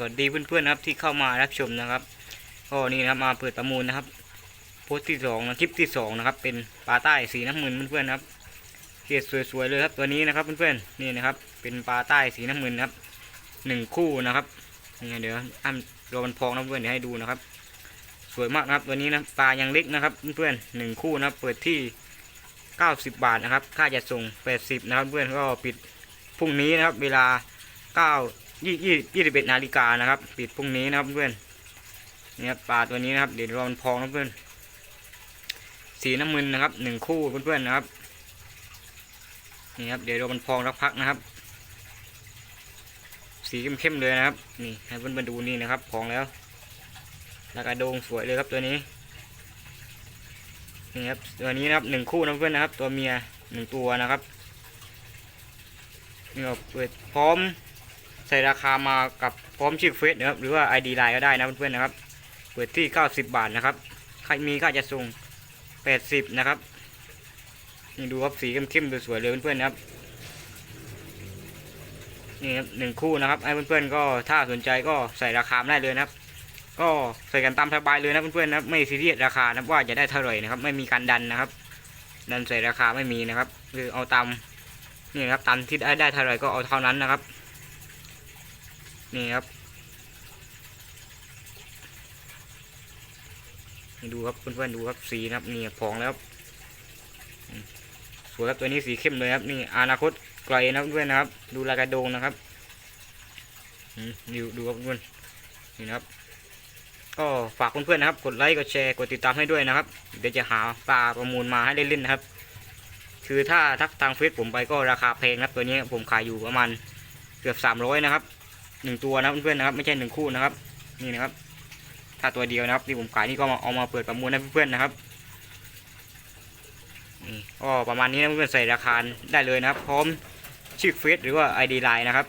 สวัสดีเพื่อนๆนะครับที่เข้ามารับชมนะครับก็นี่นะครับมาเปิดประมูลนะครับ โพสที่สองนะคลิปที่สองนะครับ เป็นปลาใต้สีน้ำเงินเพื่อนๆนะครับเกรดสวยๆเลยครับตัวนี้นะครับเพื่อนๆนี่นะครับ เป็นปลาใต้สีน้ำเงินนะครับหนึ่งคู่นะครับนี่เดี๋ยวอ้ำรอมันพองนะเพื่อนเดี๋ยวให้ดูนะครับ สวยมากนะครับตัวนี้นะปลายังเล็กนะครับเพื่อนๆหนึ่งคู่นะครับเปิดที่90บาทนะครับ ค่าจัดส่ง80นะครับเพื่อนก็ปิดพรุ่งนี้นะครับ เวลา 9 20 21นาฬิกานะครับปิดพรุ่งนี้นะครับเพื่อนเนี่ยปลาตัวนี้นะครับเดี๋ยวรอมันพองนะเพื่อนสีน้ำมึนนะครับหนึ่งคู่เพื่อนๆนะครับนี่ครับเดี๋ยวรอมันพองสักพักนะครับ สีเข้มๆเลยนะครับ นี่ให้เพื่อนๆดูนี่นะครับพองแล้วแล้วกระโดงสวยเลยครับตัวนี้นี่ครับตัวนี้นะครับหนึ่งคู่นะเพื่อนนะครับ ตัวเมียหนึ่งตัวนะครับนี่ก็เปิดพร้อม ใส่ราคามากับพร้อมชื่อเฟซนะครับหรือว่า ID ไลน์ก็ได้นะเพื่อนๆนะครับ เปิดที่ 90 บาทนะครับ ใครมีก็จะส่ง 80 นะครับนี่ดูครับสีเข้มๆสวยๆเลยเพื่อนๆนะครับนี่ครับหนึ่งคู่นะครับให้เพื่อนๆก็ถ้าสนใจก็ใส่ราคาได้เลยนะครับ ก็ใส่กันตามสบายเลยนะเพื่อนๆนะไม่ซีเรียสราคานะว่าจะได้เท่าไหร่นะครับ ไม่มีการดันนะครับ ดันใส่ราคาไม่มีนะครับ คือเอาตามนี่นะครับตามที่ได้ได้เท่าไหร่ก็เอาเท่านั้นนะครับ นี่ครับนี่ดูครับเพื่อนๆดูครับสีนะครับนี่พองแล้วอืมสวยครับตัวนี้สีเข้มเลยครับนี่อนาคตไกลนะเพื่อนๆนะครับ ดูลายกระโดงนะครับดูดูครับเพื่อนนี่นะครับ ก็ฝากเพื่อนๆนะครับ กดไลค์กดแชร์กดติดตามให้ด้วยนะครับ เดี๋ยวจะหาปลาประมูลมาให้เล่นๆนะครับ คือถ้าทักทางเฟซผมไปก็ราคาแพงครับตัวนี้ผมขายอยู่ประมาณเกือบ300นะครับ หนึ่งตัวนะเพื่อนๆนะครับ ไม่ใช่หนึ่งคู่นะครับ นี่นะครับ ถ้าตัวเดียวนะครับที่ผมขายนี่ก็มาเอามาเปิดประมูลให้เพื่อนๆนะครับนี่ก็ประมาณนี้นะเพื่อนๆใส่ราคาได้เลยนะครับ พร้อมชื่อเฟซหรือว่า ID ไลน์นะครับ